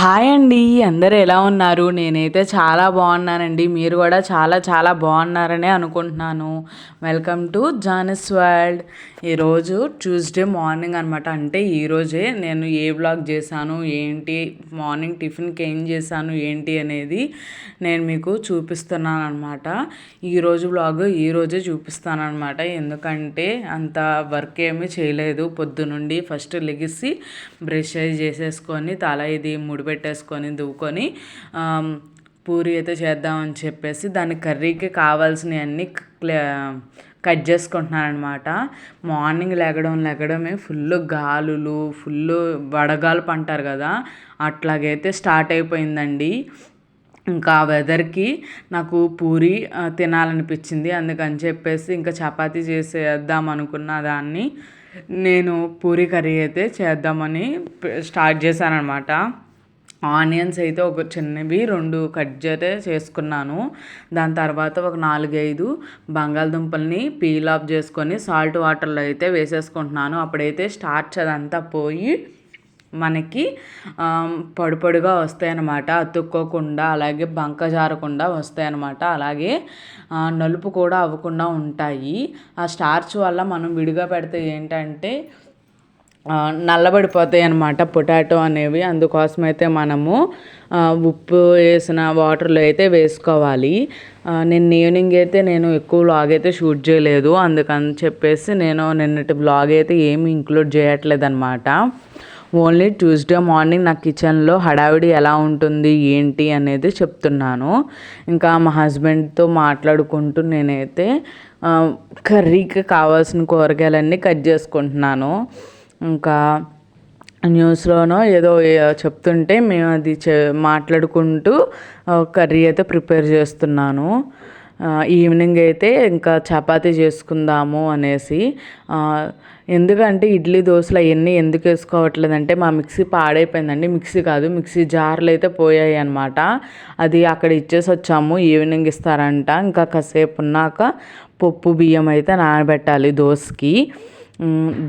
Hi అండి అందరు ఎలా ఉన్నారు? నేనైతే చాలా బాగున్నానండి. మీరు కూడా చాలా చాలా బాగున్నారనే అనుకుంటున్నాను. వెల్కమ్ టు జానస్ వరల్డ్ ఈరోజు ట్యూస్డే మార్నింగ్ అనమాట అంటే ఈరోజే నేను ఏ బ్లాగ్ చేశాను ఏంటి మార్నింగ్ టిఫిన్కి ఏం చేశాను ఏంటి అనేది నేను మీకు చూపిస్తున్నాను అనమాట ఈరోజు బ్లాగ్ ఈరోజే చూపిస్తాను అనమాట ఎందుకంటే అంత వర్క్ ఏమీ చేయలేదు. పొద్దునుండి ఫస్ట్ లెగిసి బ్రష్ చేసేసుకొని తల ఇది పెట్టేసుకొని దువ్వుకొని పూరి అయితే చేద్దామని చెప్పేసి దాని కర్రీకి కావాల్సినవన్నీ కట్ చేసుకుంటున్నారనమాట మార్నింగ్ లెగడం లెగడమే ఫుల్ గాలులు ఫుల్ వడగాలు పంటారు కదా అట్లాగైతే స్టార్ట్ అయిపోయిందండి. ఇంకా ఆ వెదర్కి నాకు పూరి తినాలనిపించింది. అందుకని చెప్పేసి ఇంకా చపాతీ చేసేద్దాం అనుకున్న దాన్ని నేను పూరి కర్రీ అయితే చేద్దామని స్టార్ట్ చేశాను అనమాట ఆనియన్స్ అయితే ఒక చిన్నవి రెండు కట్ చేతే చేసుకున్నాను. దాని తర్వాత ఒక నాలుగైదు బంగాళదుంపల్ని పీల్ ఆఫ్ చేసుకొని సాల్ట్ వాటర్లో అయితే వేసేసుకుంటున్నాను. అప్పుడైతే స్టార్చ్ అదంతా పోయి మనకి పడుపడుగా వస్తాయన్నమాట. అతుక్కోకుండా అలాగే బంక జారకుండా వస్తాయన్నమాట. అలాగే నలుపు కూడా అవ్వకుండా ఉంటాయి. ఆ స్టార్చ్ వల్ల మనం విడిగా పెడితే ఏంటంటే నల్లబడిపోతాయి అన్నమాట పొటాటో అనేవి. అందుకోసం అయితే మనము ఉప్పు వేసిన వాటర్లో అయితే వేసుకోవాలి. నేను ఈవినింగ్ అయితే నేను ఎక్కువ బ్లాగ్ అయితే షూట్ చేయలేదు. అందుకని చెప్పేసి నేను నిన్నటి బ్లాగ్ అయితే ఏమి ఇంక్లూడ్ చేయట్లేదు అనమాట ఓన్లీ ట్యూస్డే మార్నింగ్ నా కిచెన్లో హడావిడి ఎలా ఉంటుంది ఏంటి అనేది చెప్తున్నాను. ఇంకా మా హస్బెండ్తో మాట్లాడుకుంటూ నేనైతే కర్రీకి కావాల్సిన కూరగాయలన్నీ కట్ చేసుకుంటున్నాను. ఇంకా న్యూస్లోనో ఏదో చెప్తుంటే మేము అది మాట్లాడుకుంటూ కర్రీ అయితే ప్రిపేర్ చేస్తున్నాను. ఈవినింగ్ అయితే ఇంకా చపాతీ చేసుకుందాము అనేసి. ఎందుకంటే ఇడ్లీ దోశలు అవన్నీ ఎందుకు వేసుకోవట్లేదంటే మా మిక్సీ పాడైపోయిందండి. మిక్సీ కాదు మిక్సీ జార్లు అయితే పోయాయి అనమాట అది అక్కడ ఇచ్చేసి వచ్చాము ఈవినింగ్ ఇస్తారంట. ఇంకా కాసేపు ఉన్నాక పప్పు బియ్యం అయితే నానబెట్టాలి దోశకి.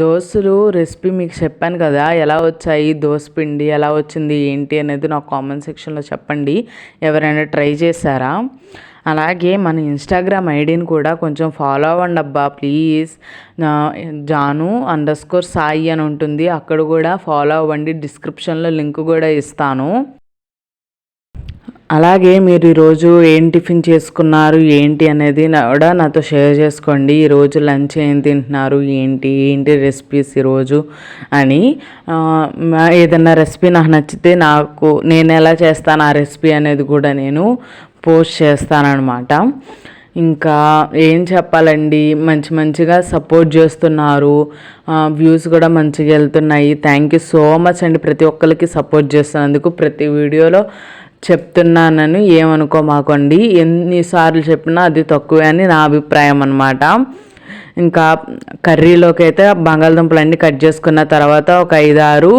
దోశలు రెసిపీ మీకు చెప్పాను కదా ఎలా వచ్చాయి దోశ పిండి ఎలా వచ్చింది ఏంటి అనేది నాకు కామెంట్ సెక్షన్లో చెప్పండి. ఎవరైనా ట్రై చేశారా? అలాగే మన ఇన్స్టాగ్రామ్ ఐడిని కూడా కొంచెం ఫాలో అవ్వండి అబ్బా please. Janu underscore Sai అని ఉంటుంది అక్కడ కూడా ఫాలో అవ్వండి డిస్క్రిప్షన్లో లింక్ కూడా ఇస్తాను. అలాగే మీరు ఈరోజు ఏం టిఫిన్ చేసుకున్నారు ఏంటి అనేది కూడా నాతో షేర్ చేసుకోండి. ఈరోజు లంచ్ ఏం తింటున్నారు ఏంటి ఏంటి రెసిపీస్ ఈరోజు అని. ఏదైనా రెసిపీ నాకు నచ్చితే నాకు నేను ఎలా చేస్తాను ఆ రెసిపీ అనేది కూడా నేను పోస్ట్ చేస్తానన్నమాట. ఇంకా ఏం చెప్పాలండి మంచి మంచిగా సపోర్ట్ చేస్తున్నారు. వ్యూస్ కూడా మంచిగా వెళ్తున్నాయి. థ్యాంక్ యూ సో మచ్ అండి ప్రతి ఒక్కరికి సపోర్ట్ చేస్తున్నందుకు. ప్రతి వీడియోలో చెప్తున్నానని ఏమనుకోమాకండి. ఎన్నిసార్లు చెప్పినా అది తక్కువే అని నా అభిప్రాయం అనమాట ఇంకా కర్రీలోకి అయితే బంగాళదుంపలు అన్నీ కట్ చేసుకున్న తర్వాత ఒక ఐదారు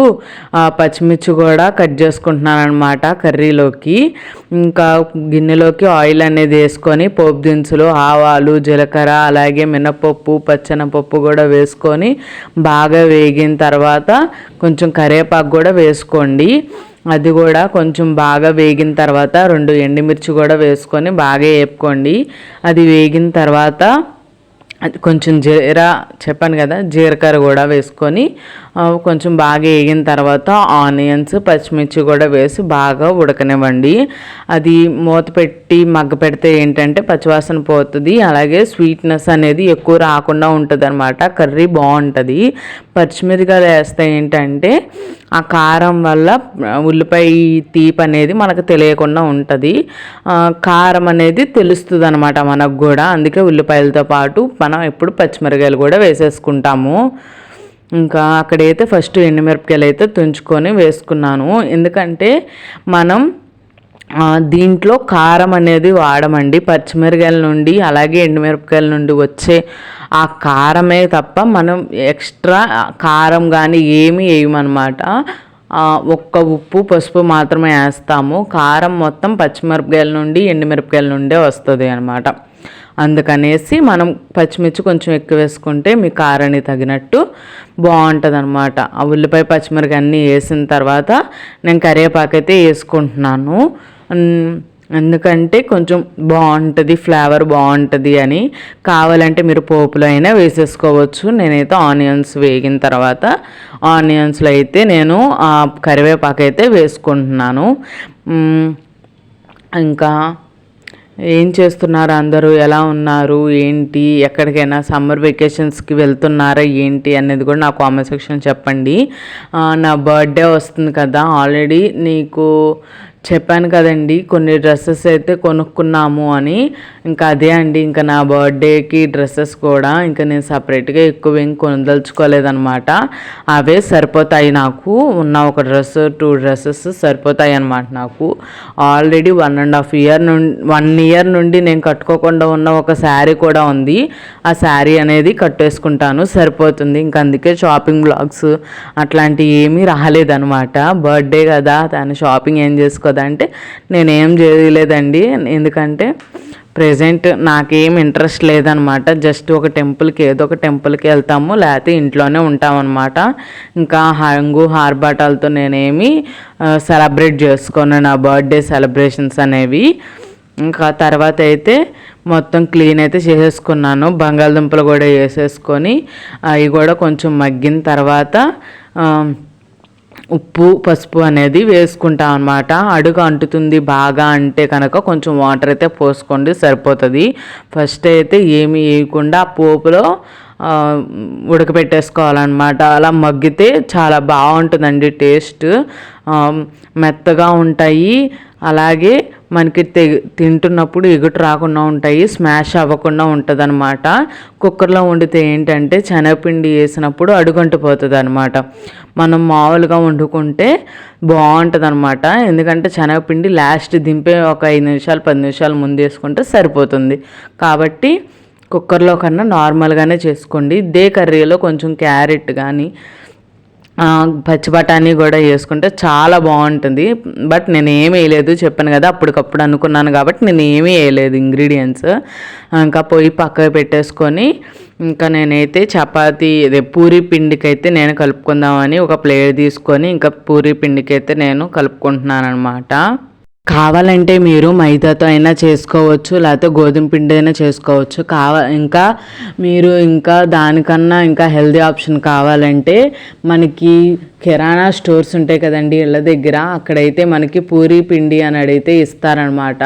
పచ్చిమిర్చి కూడా కట్ చేసుకుంటున్నాను అనమాట కర్రీలోకి. ఇంకా గిన్నెలోకి ఆయిల్ అనేది వేసుకొని పోపు దినుసులు ఆవాలు జీలకర్ర అలాగే మినపప్పు పచ్చనపప్పు కూడా వేసుకొని బాగా వేగిన తర్వాత కొంచెం కరివేపాకు కూడా వేసుకోండి. అది కూడా కొంచెం బాగా వేగిన తర్వాత రెండు ఎండుమిర్చి కూడా వేసుకొని బాగా వేపుకోండి. అది వేగిన తర్వాత కొంచెం జీర చెప్పాను కదా జీలకర్ర కూడా వేసుకొని కొంచెం బాగా వేగిన తర్వాత ఆనియన్స్ పచ్చిమిర్చి కూడా వేసి బాగా ఉడకనివ్వండి. అది మూత పెట్టి మగ్గ పెడితే ఏంటంటే పచ్చివాసన పోతుంది అలాగే స్వీట్నెస్ అనేది ఎక్కువ రాకుండా ఉంటుంది అనమాట కర్రీ బాగుంటుంది. పచ్చిమిరకాయలు వేస్తే ఏంటంటే ఆ కారం వల్ల ఉల్లిపాయ తీపి అనేది మనకు తెలియకుండా ఉంటుంది. కారం అనేది తెలుస్తుంది అనమాట మనకు కూడా. అందుకే ఉల్లిపాయలతో పాటు మనం ఎప్పుడు పచ్చిమిరకాయలు కూడా వేసేసుకుంటాము. ఇంకా అక్కడైతే ఫస్ట్ ఎండుమిరపకాయలు అయితే తుంచుకొని వేసుకున్నాను. ఎందుకంటే మనం దీంట్లో కారం అనేది వాడమండి. పచ్చిమిరకాయల నుండి అలాగే ఎండుమిరపకాయల నుండి వచ్చే ఆ కారమే తప్ప మనం ఎక్స్ట్రా కారం కానీ ఏమి వేయమన్నమాట ఒక్క ఉప్పు పసుపు మాత్రమే వేస్తాము. కారం మొత్తం పచ్చిమిరపకాయల నుండి ఎండుమిరపకాయల నుండే వస్తుంది అనమాట అందుకనేసి మనం పచ్చిమిర్చి కొంచెం ఎక్కువ వేసుకుంటే మీ కారాన్ని తగినట్టు బాగుంటుంది అనమాట ఆ ఉల్లిపాయ పచ్చిమిరపకాయ అన్నీ వేసిన తర్వాత నేను కరివేపాకు అయితే వేసుకుంటున్నాను. ఎందుకంటే కొంచెం బాగుంటుంది ఫ్లేవర్ బాగుంటుంది అని. కావాలంటే మీరు పోపులో అయినా వేసేసుకోవచ్చు. నేనైతే ఆనియన్స్ వేగిన తర్వాత ఆనియన్స్లో అయితే నేను కరివేపాకు అయితే వేసుకుంటున్నాను. ఇంకా ఏం చేస్తున్నారు అందరూ? ఎలా ఉన్నారు? ఏంటి? ఎక్కడికైనా సమ్మర్ వెకేషన్స్కి వెళ్తున్నారా? ఏంటి అనేది కూడా నా కామెంట్ సెక్షన్ చెప్పండి. నా బర్త్డే వస్తుంది కదా. ఆల్రెడీ నీకు చెప్పాను కదండి కొన్ని డ్రెస్సెస్ అయితే కొనుక్కున్నాము అని. ఇంకా అదే అండి ఇంకా నా బర్త్డేకి డ్రెస్సెస్ కూడా ఇంకా నేను సపరేట్గా ఎక్కువ ఏం కొనదలుచుకోలేదనమాట అవే సరిపోతాయి నాకు. ఉన్న ఒక డ్రెస్ టూ డ్రెస్సెస్ సరిపోతాయి అనమాట నాకు. Already one and half year నుండి వన్ ఇయర్ నుండి నేను కట్టుకోకుండా ఉన్న ఒక శారీ కూడా ఉంది. ఆ శారీ అనేది కట్టేసుకుంటాను సరిపోతుంది. ఇంకా అందుకే షాపింగ్ బ్లాగ్స్ అట్లాంటివి ఏమీ రాలేదనమాట బర్త్డే కదా దాని షాపింగ్ ఏం చేసుకో కదా అంటే నేనేం చేయలేదండి. ఎందుకంటే ప్రజెంట్ నాకేం ఇంట్రెస్ట్ లేదనమాట. జస్ట్ ఒక టెంపుల్కి ఏదో ఒక టెంపుల్కి వెళ్తాము. లేకపోతే ఇంట్లోనే ఉంటామన్నమాట ఇంకా హంగు హార్బాటాలతో నేనేమి సెలబ్రేట్ చేసుకోను నా బర్త్డే సెలబ్రేషన్స్ అనేవి. ఇంకా తర్వాత అయితే మొత్తం క్లీన్ అయితే చేసేసుకున్నాను. బంగాళదుంపలు కూడా వేసేసుకొని అవి కూడా కొంచెం మగ్గిన తర్వాత ఉప్పు పసుపు అనేది వేసుకుంటాం అనమాట అడుగు అంటుతుంది బాగా అంటే కనుక కొంచెం వాటర్ అయితే పోసుకోండి సరిపోతుంది. ఫస్ట్ అయితే ఏమి వేయకుండా ఆ పోపులో ఉడకపెట్టేసుకోవాలన్నమాట. అలా మగ్గితే చాలా బాగుంటుందండి టేస్ట్. మెత్తగా ఉంటాయి. అలాగే మనకి తింటున్నప్పుడు ఎగుటు రాకుండా ఉంటాయి స్మాష్ అవ్వకుండా ఉంటుంది అనమాట కుక్కర్లో వండితే ఏంటంటే శనగపిండి వేసినప్పుడు అడుగంటిపోతుంది అనమాట మనం మామూలుగా వండుకుంటే బాగుంటుంది అనమాట ఎందుకంటే శనగపిండి లాస్ట్ దింపే ఒక ఐదు నిమిషాలు పది నిమిషాలు ముందు వేసుకుంటే సరిపోతుంది. కాబట్టి కుక్కర్లో కన్నా నార్మల్గానే చేసుకోండి. ఇదే కర్రీలో కొంచెం క్యారెట్ కానీ పచ్చి బఠానీ కూడా వేసుకుంటే చాలా బాగుంటుంది. బట్ నేను ఏమి వేయలేదు చెప్పాను కదా అప్పటికప్పుడు అనుకున్నాను కాబట్టి నేను ఏమీ వేయలేదు ఇంగ్రీడియంట్స్ ఇంకా పొయ్యి పక్కకు పెట్టేసుకొని ఇంకా నేనైతే చపాతి అదే పూరి పిండికి అయితే నేను కలుపుకుందామని ఒక ప్లేట్ తీసుకొని ఇంకా పూరి పిండికి అయితే నేను కలుపుకుంటున్నాను అనమాట కావాలంటే మీరు మైదాతో అయినా చేసుకోవచ్చు లేకపోతే గోధుమ పిండి అయినా చేసుకోవచ్చు. కావ ఇంకా మీరు ఇంకా దానికన్నా ఇంకా హెల్దీ ఆప్షన్ కావాలంటే మనకి కిరాణా స్టోర్స్ ఉంటాయి కదండి ఇళ్ళ దగ్గర. అక్కడైతే మనకి పూరి పిండి అని అడిగితే ఇస్తారనమాట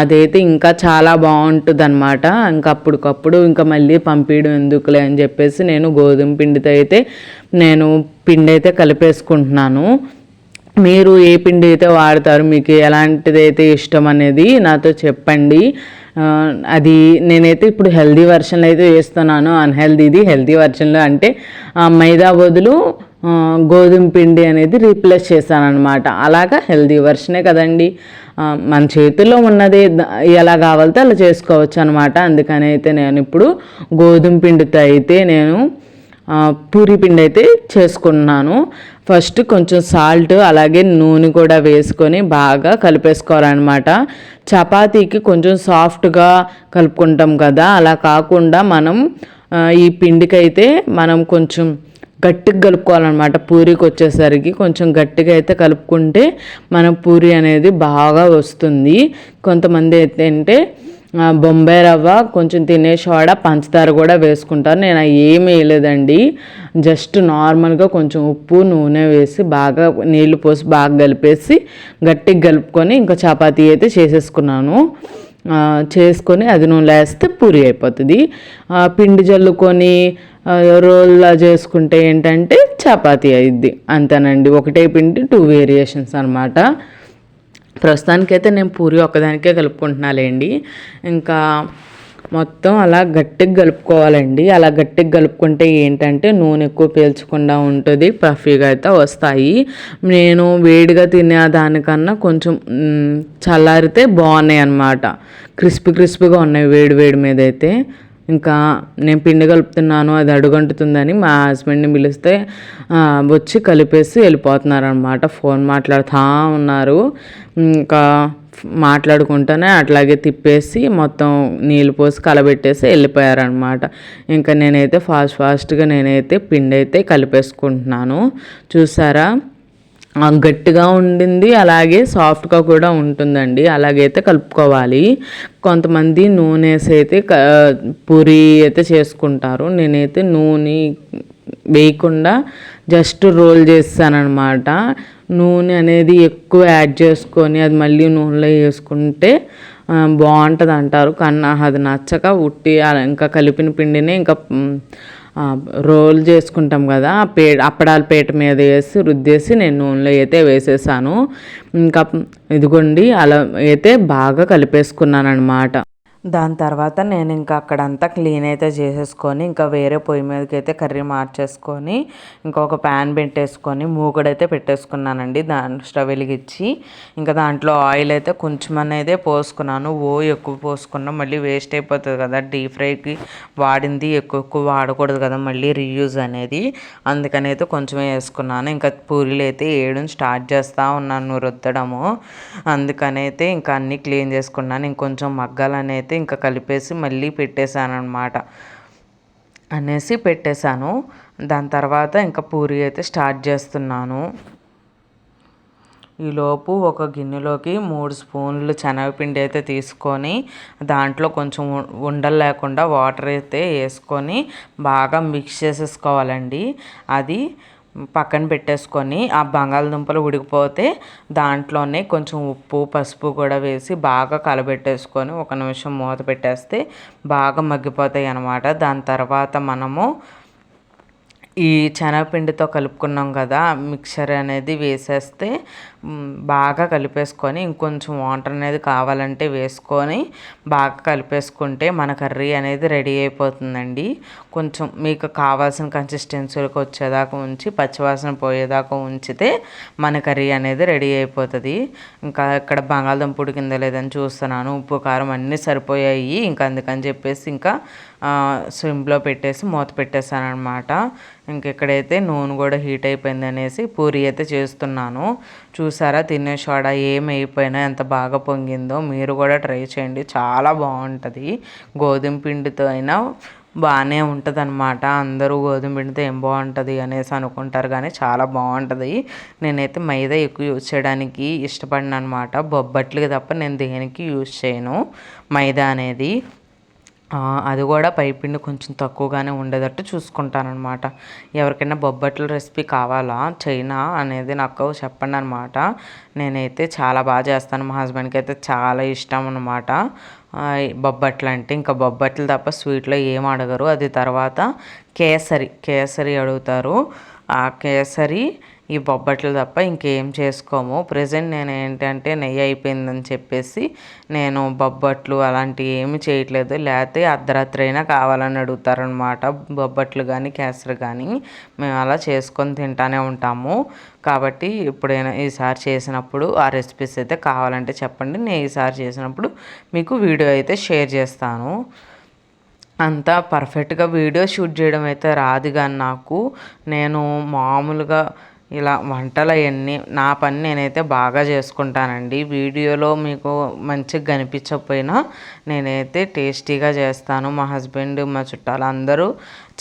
అదైతే ఇంకా చాలా బాగుంటుంది అనమాట ఇంకా అప్పటికప్పుడు ఇంకా మళ్ళీ పంపించడం ఎందుకులే అని చెప్పేసి నేను గోధుమ పిండితో అయితే నేను పిండి అయితే కలిపేసుకుంటున్నాను. మీరు ఏ పిండి అయితే వాడతారు మీకు ఎలాంటిది అయితే ఇష్టం అనేది నాతో చెప్పండి. అది నేనైతే ఇప్పుడు హెల్దీ వర్షన్లో అయితే వేస్తున్నాను. అన్హెల్దీది హెల్దీ వర్షన్లో అంటే మైదా బదులు గోధుమ పిండి అనేది రీప్లేస్ చేశాను అనమాట అలాగా హెల్దీ వర్షనే కదండి. మన చేతుల్లో ఉన్నది ఎలా కావాలితే అలా చేసుకోవచ్చు అనమాట అందుకని అయితే నేను ఇప్పుడు గోధుమ పిండితో అయితే నేను పూరి పిండి అయితే చేసుకున్నాను ఫస్ట్ కొంచెం సాల్ట్ అలాగే నూనె కూడా వేసుకొని బాగా కలిపేసుకోవాలన్నమాట. చపాతీకి కొంచెం సాఫ్ట్గా కలుపుకుంటాం కదా అలా కాకుండా మనం ఈ పిండికి అయితే మనం కొంచెం గట్టిగా కలుపుకోవాలన్నమాట. పూరికి వచ్చేసరికి కొంచెం గట్టిగా అయితే కలుపుకుంటే మన పూరి అనేది బాగా వస్తుంది. కొంతమంది అయితే అంటే బొంబాయి రవ్వ కొంచెం తినే సోడ పంచదార కూడా వేసుకుంటాను నేను ఏమి వేయలేదండి. జస్ట్ నార్మల్గా కొంచెం ఉప్పు నూనె వేసి బాగా నీళ్ళు పోసి బాగా కలిపేసి గట్టిగా కలుపుకొని ఇంకా చపాతీ అయితే చేసేసుకున్నాను. చేసుకొని అది నూనె వేస్తే పూరి అయిపోతుంది. పిండి జల్లుకొని రోల్లా చేసుకుంటే ఏంటంటే చపాతీ అయిద్ది. అంతేనండి. ఒకటే పిండి టూ వేరియేషన్స్ అనమాట ప్రస్తుతానికైతే నేను పూరి ఒక్కదానికే కలుపుకుంటున్నాలేండి. ఇంకా మొత్తం అలా గట్టిగా కలుపుకోవాలండి. అలా గట్టిగా కలుపుకుంటే ఏంటంటే నూనె ఎక్కువ పీల్చకుండా ఉంటుంది. పఫీగా అయితే వస్తాయి. నేను వేడిగా తినే దానికన్నా కొంచెం చల్లారితే బాగున్నాయి అన్నమాట క్రిస్పీ క్రిస్పీగా ఉన్నాయి వేడి వేడి మీద అయితే. ఇంకా నేను పిండి కలుపుతున్నాను అది అడుగంటుతుందని మా హస్బెండ్ని పిలిస్తే వచ్చి కలిపేసి వెళ్ళిపోతున్నారు అనమాట ఫోన్ మాట్లాడుతూ ఉన్నారు. ఇంకా మాట్లాడుకుంటూనే అట్లాగే తిప్పేసి మొత్తం నీళ్ళు పోసి కలబెట్టేసి వెళ్ళిపోయారనమాట ఇంకా నేనైతే ఫాస్ట్ ఫాస్ట్గా నేనైతే పిండి అయితే కలిపేసుకుంటున్నాను. చూసారా? గట్టిగా ఉండింది అలాగే సాఫ్ట్గా కూడా ఉంటుందండి. అలాగైతే కలుపుకోవాలి. కొంతమంది నూనె వేసి అయితే పూరి అయితే చేసుకుంటారు. నేనైతే నూనె వేయకుండా జస్ట్ రోల్ చేస్తానమాట నూనె అనేది ఎక్కువ యాడ్ చేసుకొని అది మళ్ళీ నూనెలో వేసుకుంటే బాగుంటుంది అంటారు కానీ అది నచ్చక ఉట్టి ఇంకా కలిపిన పిండిని ఇంకా రోల్ చేసుకుంటాం కదా పే అప్పడాల పేట మీద వేసి రుద్దేసి నేను నూనెలో అయితే వేసేసాను. ఇంకా ఇదిగోండి అలా అయితే బాగా కలిపేసుకున్నాను అనమాట దాని తర్వాత నేను ఇంకా అక్కడంతా క్లీన్ అయితే చేసేసుకొని ఇంకా వేరే పొయ్యి మీదకి అయితే కర్రీ మార్చేసుకొని ఇంకొక ప్యాన్ పెట్టేసుకొని మూగుడైతే పెట్టేసుకున్నానండి. దాని స్టవ్ వెలిగించి ఇంకా దాంట్లో ఆయిల్ అయితే కొంచెం అనేది పోసుకున్నాను. ఓ ఎక్కువ పోసుకున్నా మళ్ళీ వేస్ట్ అయిపోతుంది కదా. డీప్ ఫ్రైకి వాడింది ఎక్కువ ఎక్కువ వాడకూడదు కదా మళ్ళీ రీయూజ్ అనేది. అందుకని అయితే కొంచెమే వేసుకున్నాను. ఇంకా పూరీలు అయితే వేయడం స్టార్ట్ చేస్తూ ఉన్నాను రుద్దడము. అందుకనైతే ఇంకా అన్నీ క్లీన్ చేసుకున్నాను. ఇంకొంచెం మగ్గాలనైతే అయితే ఇంకా కలిపేసి మళ్ళీ పెట్టేశాను అనమాట అనేసి పెట్టేశాను. దాని తర్వాత ఇంకా పూరి అయితే స్టార్ట్ చేస్తున్నాను. ఈలోపు ఒక గిన్నెలోకి మూడు స్పూన్లు శనగపిండి అయితే తీసుకొని దాంట్లో కొంచెం ఉండలు లేకుండా వాటర్ అయితే వేసుకొని బాగా మిక్స్ చేసేసుకోవాలండి. అది పక్కన పెట్టేసుకొని ఆ బంగాళదుంపలు ఉడికిపోతే దాంట్లోనే కొంచెం ఉప్పు పసుపు కూడా వేసి బాగా కలబెట్టేసుకొని ఒక నిమిషం మూత పెట్టేస్తే బాగా మగ్గిపోతాయి అన్నమాట. దాని తర్వాత మనము ఈ శనగపిండితో కలుపుకున్నాం కదా మిక్చర్ అనేది వేసేస్తే బాగా కలిపేసుకొని ఇంకొంచెం వాటర్ అనేది కావాలంటే వేసుకొని బాగా కలిపేసుకుంటే మన కర్రీ అనేది రెడీ అయిపోతుందండి. కొంచెం మీకు కావాల్సిన కన్సిస్టెన్సీలకు వచ్చేదాకా ఉంచి పచ్చివాసన పోయేదాకా ఉంచితే మన కర్రీ అనేది రెడీ అయిపోతుంది. ఇంకా ఇక్కడ బంగాళదుంప కింద లేదని చూస్తున్నాను ఉప్పు కారం అన్నీ సరిపోయాయి ఇంకా అందుకని చెప్పేసి ఇంకా స్విమ్లో పెట్టేసి మూత పెట్టేశాను అనమాట ఇంకెక్కడైతే నూనె కూడా హీట్ అయిపోయింది అనేసి పూరి అయితే చేస్తున్నాను. చూసారా తినే సోడా ఏమైపోయినా ఎంత బాగా పొంగిందో మీరు కూడా ట్రై చేయండి. చాలా బాగుంటుంది. గోధుమ పిండితో అయినా బాగానే ఉంటుంది అనమాట అందరూ గోధుమ పిండితో ఏం బాగుంటుంది అనేసి అనుకుంటారు కానీ చాలా బాగుంటుంది. నేనైతే మైదా ఎక్కువ యూజ్ చేయడానికి ఇష్టపడిన అనమాట బొబ్బట్లకి తప్ప నేను దేనికి యూజ్ చేయను. మైదా అనేది. అది కూడా పైపిండి కొంచెం తక్కువగానే ఉండేటట్టు చూసుకుంటానమాట ఎవరికైనా బొబ్బట్ల రెసిపీ కావాలా? చైనా అనేది నాకు చెప్పండి అనమాట నేనైతే చాలా బాగా చేస్తాను. మా హస్బెండ్కి అయితే చాలా ఇష్టం అనమాట బొబ్బట్లు అంటే ఇంకా బొబ్బట్లు తప్ప స్వీట్లో ఏం అడగరు. అది తర్వాత కేసరి కేసరి అడుగుతారు. ఆ కేసరి ఈ బొబ్బట్లు తప్ప ఇంకేం చేసుకోము. ప్రజెంట్ నేను ఏంటంటే నెయ్యి అయిపోయిందని చెప్పేసి నేను బొబ్బట్లు అలాంటివి ఏమి చేయట్లేదు. లేకపోతే అర్ధరాత్రి అయినా కావాలని అడుగుతారనమాట బొబ్బట్లు కానీ కేసరి కానీ మేము అలా చేసుకొని తింటానే ఉంటాము. కాబట్టి ఇప్పుడైనా ఈసారి చేసినప్పుడు ఆ రెసిపీస్ అయితే కావాలంటే చెప్పండి. నేను ఈసారి చేసినప్పుడు మీకు వీడియో అయితే షేర్ చేస్తాను. అంతా పర్ఫెక్ట్గా వీడియో షూట్ చేయడం అయితే రాదు కానీ నాకు. నేను మామూలుగా ఇలా వంటలు అవన్నీ నా పని నేనైతే బాగా చేసుకుంటానండి. వీడియోలో మీకు మంచిగా కనిపించకపోయినా నేనైతే టేస్టీగా చేస్తాను. మా హస్బెండ్ మా చుట్టాలు అందరూ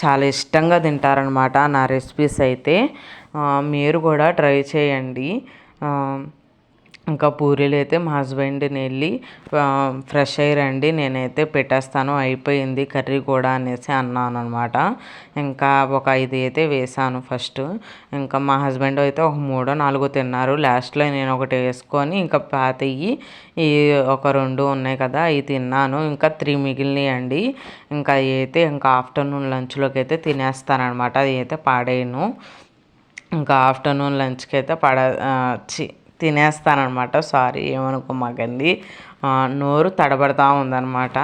చాలా ఇష్టంగా తింటారనమాట నా రెసిపీస్ అయితే. మీరు కూడా ట్రై చేయండి. ఇంకా పూరీలు అయితే మా హస్బెండ్ని వెళ్ళి ఫ్రెష్ అయ్యి రండి నేనైతే పెట్టేస్తాను అయిపోయింది కర్రీ కూడా అనేసి అన్నాను అనమాట ఇంకా ఒక ఐదు అయితే వేసాను ఫస్ట్. ఇంకా మా హస్బెండ్ అయితే ఒక మూడో నాలుగో తిన్నారు. లాస్ట్లో నేను ఒకటి వేసుకొని ఇంకా పాతయ్యి ఈ ఒక రెండు ఉన్నాయి కదా అవి తిన్నాను. ఇంకా త్రీ మిగిలినాయి అండి. ఇంకా అవి అయితే ఇంకా ఆఫ్టర్నూన్ లంచ్లోకి అయితే తినేస్తానమాట అది అయితే పాడేయను ఇంకా ఆఫ్టర్నూన్ లంచ్కి అయితే పడ చి తినేస్తానమాట సారీ ఏమనుకోమాకండి. నోరు తడబడతా ఉందన్నమాట.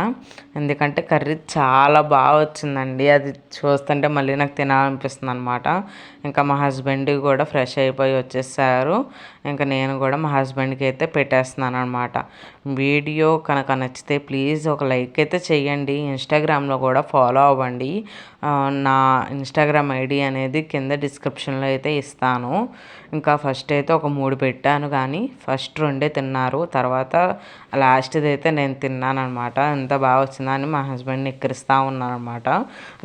ఎందుకంటే కర్రీ చాలా బాగా వచ్చిందండి. అది చూస్తుంటే మళ్ళీ నాకు తినాలనిపిస్తుంది అనమాట ఇంకా మా హస్బెండ్ కూడా ఫ్రెష్ అయిపోయి వచ్చేసారు. ఇంకా నేను కూడా మా హస్బెండ్కి అయితే పెట్టేస్తున్నాను అనమాట వీడియో కనుక నచ్చితే ప్లీజ్ ఒక లైక్ అయితే చేయండి. ఇన్స్టాగ్రామ్లో కూడా ఫాలో అవ్వండి. నా ఇన్స్టాగ్రామ్ ఐడి అనేది కింద డిస్క్రిప్షన్లో అయితే ఇస్తాను. ఇంకా ఫస్ట్ అయితే ఒక మూడు పెట్టాను కానీ ఫస్ట్ రెండే తిన్నారు. తర్వాత లాస్ట్ది అయితే నేను తిన్నాను అనమాట ఎంత బాగా వచ్చిందని మా హస్బెండ్ని ఎక్కిరిస్తూ ఉన్నాను అనమాట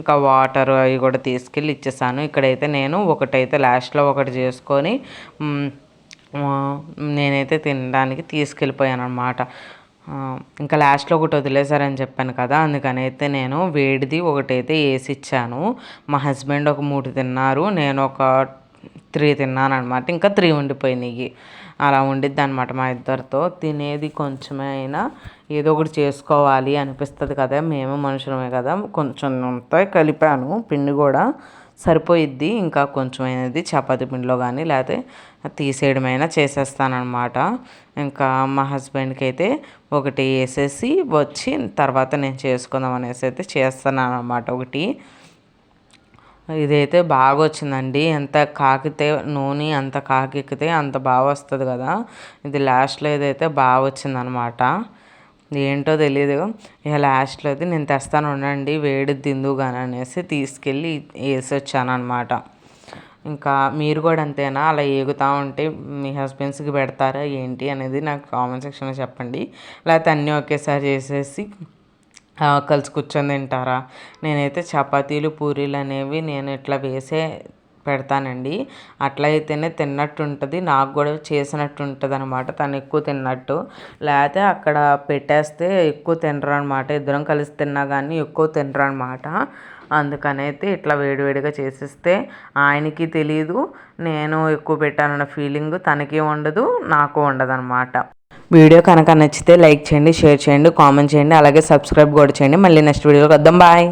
ఇంకా వాటర్ అవి కూడా తీసుకెళ్ళి ఇచ్చేసాను. ఇక్కడైతే నేను ఒకటైతే లాస్ట్లో ఒకటి చేసుకొని నేనైతే తినడానికి తీసుకెళ్ళిపోయాను అనమాట ఇంకా లాస్ట్లో ఒకటి వదిలేశారని చెప్పాను కదా అందుకని అయితే నేను వేడిది ఒకటైతే వేసి ఇచ్చాను మా హస్బెండ్ ఒక మూడు తిన్నారు నేను ఒక త్రీ తిన్నాను అనమాట ఇంకా త్రీ ఉండిపోయినాయి. అలా ఉండిద్ది అనమాట మా ఇద్దరితో. తినేది కొంచెమే అయినా ఏదో ఒకటి చేసుకోవాలి అనిపిస్తుంది కదా మేము మనుషులమే కదా కొంచెం అంతా కలిపాను పిండి కూడా. సరిపోయిద్ది. ఇంకా కొంచెం అనేది చపాతి పిండిలో కానీ లేకపోతే తీసేయడమైనా చేసేస్తానమాట ఇంకా మా హస్బెండ్కి అయితే ఒకటి వేసేసి వచ్చి తర్వాత నేను చేసుకుందాం అనేసి అయితే చేస్తున్నాను అనమాట ఒకటి. ఇదైతే బాగా వచ్చిందండి ఎంత కాకితే నూనె అంత కాకెక్కితే అంత బాగా వస్తుంది కదా. ఇది లాస్ట్లో ఏదైతే బాగా వచ్చిందనమాట ఏంటో తెలియదు ఇక లాస్ట్లో అయితే నేను తెస్తాను ఉండండి వేడి దిందుగాని అనేసి తీసుకెళ్ళి వేసి వచ్చాను అనమాట ఇంకా మీరు కూడా అంతేనా? అలా ఏగుతూ ఉంటే మీ హస్బెండ్స్కి పెడతారా ఏంటి అనేది నాకు కామెంట్ సెక్షన్లో చెప్పండి. లేకపోతే అన్నీ ఒకేసారి చేసేసి కలిసి కూర్చొని తింటారా? నేనైతే చపాతీలు పూరీలు అనేవి నేను ఇట్లా వేసే పెడతానండి. అట్లా అయితేనే తిన్నట్టు ఉంటుంది నాకు కూడా చేసినట్టు ఉంటుంది అనమాట తను ఎక్కువ తిన్నట్టు. లేకపోతే అక్కడ పెట్టేస్తే ఎక్కువ తినరు అనమాట ఇద్దరం కలిసి తిన్నా కానీ ఎక్కువ తినరు అనమాట అందుకనైతే ఇట్లా వేడివేడిగా చేసిస్తే ఆయనకి తెలియదు నేను ఎక్కువ పెట్టానన్న ఫీలింగ్ తనకి ఉండదు నాకు ఉండదు అనమాట వీడియో కనుక నచ్చితే లైక్ చేయండి షేర్ చేయండి కామెంట్ చేయండి అలాగే సబ్స్క్రైబ్ కూడా చేయండి. మళ్ళీ నెక్స్ట్ వీడియోకి వద్దాం బాయ్.